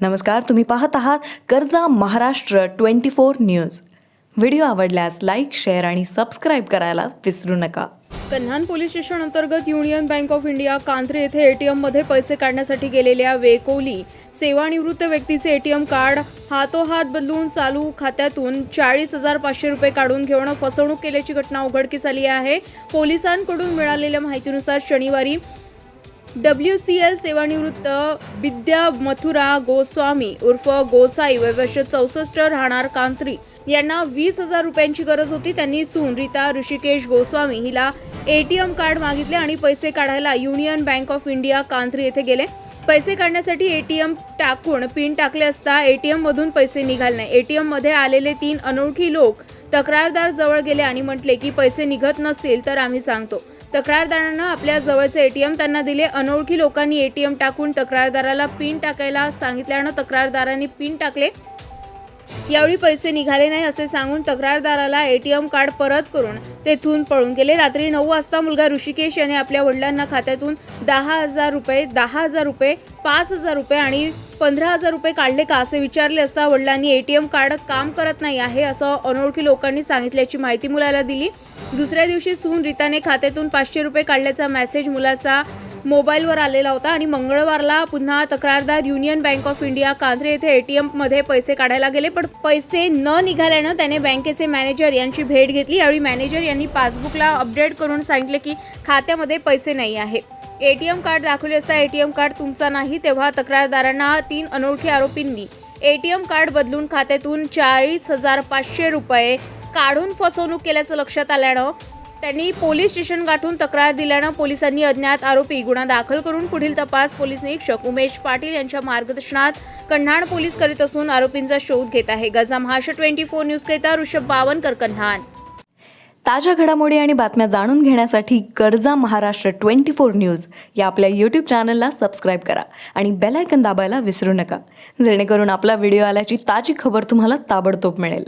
नमस्कार तुम्ही पाहत आहात कर्जा Maharashtra twenty four news. Video आवडल्यास लाईक शेअर आणि सबस्क्राईब करायला विसरू नका. कन्हान पोलीस स्टेशन अंतर्गत Union Bank of India Kandri येथे एटीएममध्ये पैसे काढण्यासाठी गेलेल्या वेकोली सेवानिवृत्त व्यक्तीचे एटीएम कार्ड हातोहात बदलून चालू खात्यातून चाळीस हजार पाचशे रुपये काढून घेऊन फसवणूक केल्याची घटना उघडकीस आली आहे. पोलिसांकडून मिळालेल्या माहितीनुसार शनिवारी डब्ल्यू सी एल सेवानिवृत्त विद्या मथुरा गोस्वामी उर्फ गोसाई वय वर्ष चौसष्ट राहणार कांत्री. यांना वीस हजार रुपयांची गरज होती. त्यांनी सून रीता ऋषिकेश गोस्वामी हिला एटीएम कार्ड मागितले आणि पैसे काढायला Union Bank of India Kandri येथे गेले. पैसे काढण्यासाठी एटीएम टाकून पिन टाकले असता एटीएम मधून पैसे निघाले नाही. एटीएममध्ये आलेले तीन अनोळखी लोक तक्रारदार जवळ गेले आणि म्हटले की पैसे निघत नसतील तर आम्ही सांगतो. तक्रारदारानं आपल्या जवळचे एटीएम त्यांना दिले. अनोळखी लोकांनी एटीएम टाकून तक्रारदाराला पिन टाकायला सांगितल्यानं तक्रारदारांनी पिन टाकले. यावेळी पैसे निघाले नाही असे सांगून तक्रारदाराला एटीएम कार्ड परत करून तेथून पळून गेले. रात्री नऊ वाजता मुलगा ऋषिकेश याने आपल्या वडिलांना खात्यातून दहा हजार रुपये दहा हजार रुपये पाच हजार रुपये आणि पंधरा हजार रुपये काढले का असे विचारले असता वडिलांनी एटीएम कार्ड काम करत नाही आहे असं अनोळखी लोकांनी सांगितल्याची माहिती मुलाला दिली. दुसऱ्या दिवशी सून रीताने खात्यातून पाचशे रुपये काढल्याचा मेसेज मुलाचा मोबाईलवर आलेला होता आणि मंगळवारला पुन्हा तक्रारदार Union Bank of India Kandri येथे एटीएममध्ये पैसे काढायला गेले पण पैसे न निघाल्यानं त्याने बँकेचे मॅनेजर यांची भेट घेतली. यावेळी मॅनेजर यांनी पासबुकला अपडेट करून सांगितले की खात्यामध्ये पैसे नाही आहे. एटीएम कार्ड दाखवले असता एटीएम कार्ड तुमचा नाही तेव्हा तक्रारदारांना तीन अनोळखी आरोपींनी एटीएम कार्ड बदलून खात्यातून चाळीस हजार पाचशे रुपये काढून फसवणूक केल्याचं लक्षात आल्यानं त्यांनी पोलीस स्टेशन गाठून तक्रार दिल्यानं पोलिसांनी अज्ञात आरोपी गुन्हा दाखल करून पुढील तपास पोलीस निरीक्षक उमेश पाटील यांच्या मार्गदर्शनात कन्हाण पोलीस करीत असून आरोपींचा शोध घेत आहे. गजा महाराष्ट्र ट्वेंटी फोर न्यूज करिता ऋषभ बावनकर कन्हाण. ताज्या घडामोडी आणि बातम्या जाणून घेण्यासाठी कर्जा महाराष्ट्र ट्वेंटी फोर न्यूज या आपल्या यूट्यूब चॅनलला सबस्क्राईब करा आणि बेल आयकन दाबायला विसरू नका. जेणेकरून आपला व्हिडिओ आल्याची ताजी खबर तुम्हाला ताबडतोब मिळेल.